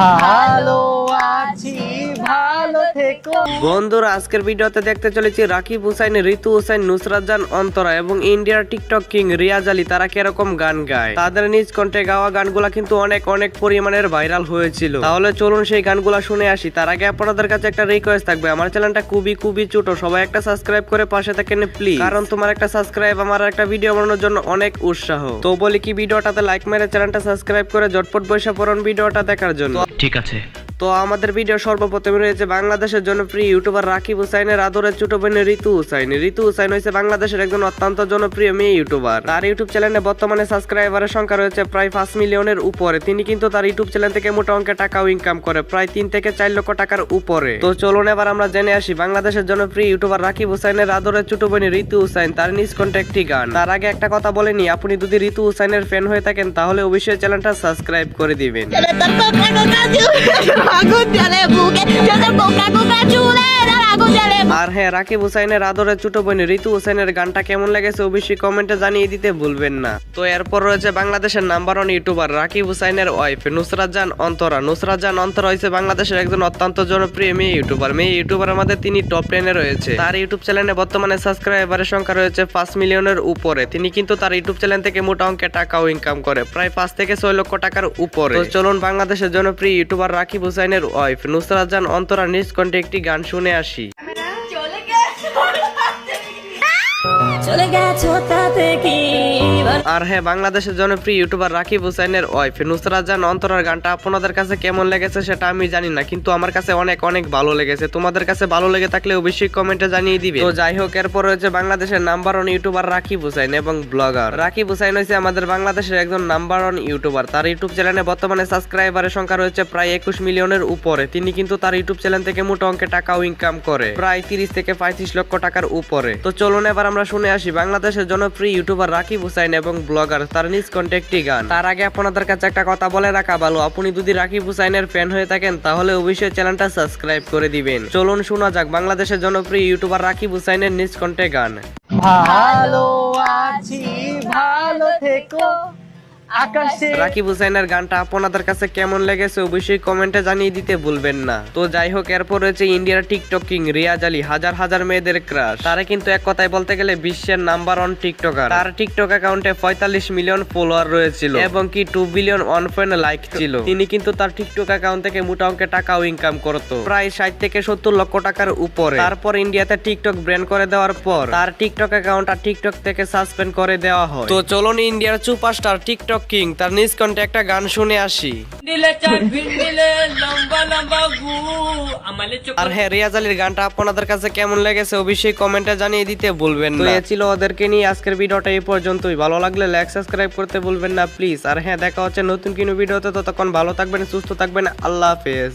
ভালো আছি ভালো থেকো বন্ধুরা আজকের ভিডিওতে দেখতে চলেছি রাকিব হুসাইন ঋতু হুসাইন নুসরাত জান অন্তরা এবং ইন্ডিয়ার টিকটক কিং রিয়াজ আলী। তারা কীরকম গান গায়? তাদের নিজ কণ্ঠে গাওয়া গানগুলা কিন্তু অনেক অনেক পরিমাণের ভাইরাল হয়েছিল। তাহলে চলুন সেই গানগুলা শুনে আসি। তার আগে আপনাদের কাছে একটা রিকোয়েস্ট থাকবে। আমার চ্যানেলটা খুবই খুবই ছোট। সবাই একটা সাবস্ক্রাইব করে পাশে থাকেন প্লিজ কারণ তোমার একটা সাবস্ক্রাইব আমার একটা ভিডিও বানানোর জন্য অনেক উৎসাহ। তো বলি কি ভিডিওটাতে লাইক মেরে চ্যানেলটা সাবস্ক্রাইব করে জটপট বৈশা পড়ুন ভিডিওটা দেখার জন্য। ঠিক আছে। তো আমাদের ভিডিও সর্বপ্রথমে রয়েছে বাংলাদেশের জনপ্রিয় ইউটিউবার রাকিব হুসাইনের আদরের ছোট বোন ঋতু হুসাইন। ঋতু হুসাইন হয়েছে বাংলাদেশের একজন অত্যন্ত জনপ্রিয় মেয়ে ইউটিউবার তার ইউটিউব চ্যানেলে বর্তমানে সাবস্ক্রাইবারের সংখ্যা রয়েছে প্রায় পাঁচ মিলিয়নের উপরে। তিনি কিন্তু তার ইউটিউব চ্যানেল থেকে মোটা অঙ্কের টাকাও ইনকাম করে, প্রায় তিন থেকে চার লক্ষ টাকার উপরে। তো চলুন এবার আমরা জেনে আসি বাংলাদেশের জনপ্রিয় ইউটিউবার রাকিব হুসাইনের আদরের ছোট বোন ঋতু হুসাইন, তার নিজ একটি গান তার আগে একটা কথা বলেনি আপনি যদি ঋতু হুসাইনের ফ্যান হয়ে থাকেন, তাহলে অবশ্যই চ্যানেলটা সাবস্ক্রাইব করে দিবেন। aku udah lebuk আর হ্যাঁ রাকিব হুসাইনের আদরের ছোট বোন ঋতু হুসাইনের গানটা কেমন লেগেছে অবশ্যই কমেন্টে জানিয়ে দিতে ভুলবেন না। তো এরপর রয়েছে বাংলাদেশের নাম্বার ওয়ান ইউটিউবার রাকিব হুসাইনের ওয়াইফ নুসরাত জান অন্তরা। নুসরাত জান অন্তরা হয়েছে বাংলাদেশের একজন অত্যন্ত জনপ্রিয় মেয়ে ইউটিউবার মেয়ে ইউটিউবার আমাদের তিনি টপ টেনে রয়েছে। তার ইউটিউব চ্যানেলে বর্তমানে সাবস্ক্রাইবারের সংখ্যা রয়েছে পাঁচ মিলিয়নের উপরে। তিনি কিন্তু তার ইউটিউব চ্যানেল থেকে মোটা অঙ্কের টাকাও ইনকাম করে, প্রায় পাঁচ থেকে ছয় লক্ষ টাকার উপরে। তো চলুন বাংলাদেশের জনপ্রিয় ইউটিউবার রাকিব হুসাইনের ওয়াইফ নুসরাত জান অন্তরা নিজ কণ্ঠে একটি গান শুনে আসি। চলে গেছো তাতে কি? আর হ্যাঁ বাংলাদেশের জনপ্রিয় ইউটিউবার রাকিব হুসাইনের ওয়াইফ নুসরাত জান অন্তরার গানটা আপনাদের কাছে কেমন লেগেছে সেটা আমি জানি না, কিন্তু আমার কাছে অনেক অনেক ভালো লেগেছে। তোমাদের কাছে ভালো লেগে থাকলে অবশ্যই কমেন্টে জানিয়ে দিবে। তো যাই হোক, এরপর রয়েছে বাংলাদেশের number one YouTuber Rakib Hussain এবং ব্লগার রাকিব হুসাইন হয়েছে আমাদের বাংলাদেশের একজন নাম্বার ওয়ান ইউটিউবার। তার ইউটিউব চ্যানেলে বর্তমানে সাবস্ক্রাইবারের সংখ্যা রয়েছে প্রায় একুশ মিলিয়নের উপরে। তিনি কিন্তু তার ইউটিউব চ্যানেল থেকে মোটা অঙ্কে টাকাও ইনকাম করে, প্রায় তিরিশ থেকে পঁয়ত্রিশ লক্ষ টাকার উপরে। তো চলুন এবার আমরা শুনে আসি, বাংলাদেশের জনপ্রিয় ইউটিউবার রাকিব হুসাইন এবং ব্লগার, তার নিজ কন্ট্যাক্টি গান। তার আগে আপনাদের কাছে একটা কথা বলে রাখা ভালো আপনি যদি রাকিব হুসাইনের ফ্যান হয়ে থাকেন, তাহলে অবশ্যই চ্যানেলটা সাবস্ক্রাইব করে দিবেন। চলুন শোনা যাক, বাংলাদেশের জনপ্রিয় ইউটিউবার রাকিব হুসাইনের নিজ কন্ট্যাক্ট গান। ভালো। আকাশে। রাকিব হুসাইনের গানটা আপনাদের কাছে কেমন লেগেছে অবশ্যই কমেন্টে জানিয়ে দিতে ভুলবেন না। তো যাই হোক, এরপর রয়েছে ইন্ডিয়ার রিয়াজ আলী, হাজার হাজার মেয়েদের ক্রাশ তারা কিন্তু এক কথায় বলতে গেলে বিশ্বের নাম্বার ওয়ান টিকটকার। তার টিকটক অ্যাকাউন্টে পঁয়তাল্লিশ মিলিয়ন ফলোয়ার রয়েছিল এবং কি টু বিলিয়ন লাইক ছিল। তিনি কিন্তু তার টিকটক অ্যাকাউন্ট থেকে মোটা অঙ্কের টাকাও ইনকাম করতো। প্রায় ষাট থেকে সত্তর লক্ষ টাকার উপরে। তারপর ইন্ডিয়াতে টিকটক ব্র্যান্ড করে দেওয়ার পর তার টিকটক অ্যাকাউন্ট আর টিকটক থেকে সাসপেন্ড করে দেওয়া হয়। তো চলুন ইন্ডিয়ার সুপারস্টার টিকটক কিং তার নিজ কণ্ঠে একটা গান শুনে আসি। আর হ্যাঁ রিয়াজ আলীর গানটা আপনাদের কাছে কেমন লেগেছে অবশ্যই কমেন্টে জানিয়ে দিতে বলবেন না। এ ছিল ওদেরকে নিয়ে আজকের ভিডিওটা এই পর্যন্তই। ভালো লাগলে লাইক সাবস্ক্রাইব করতে বলবেন না প্লিজ আর হ্যাঁ দেখা হচ্ছে নতুন কোনো ভিডিওতে। ততক্ষণ ভালো থাকবেন সুস্থ থাকবেন। আল্লাহ হাফেজ।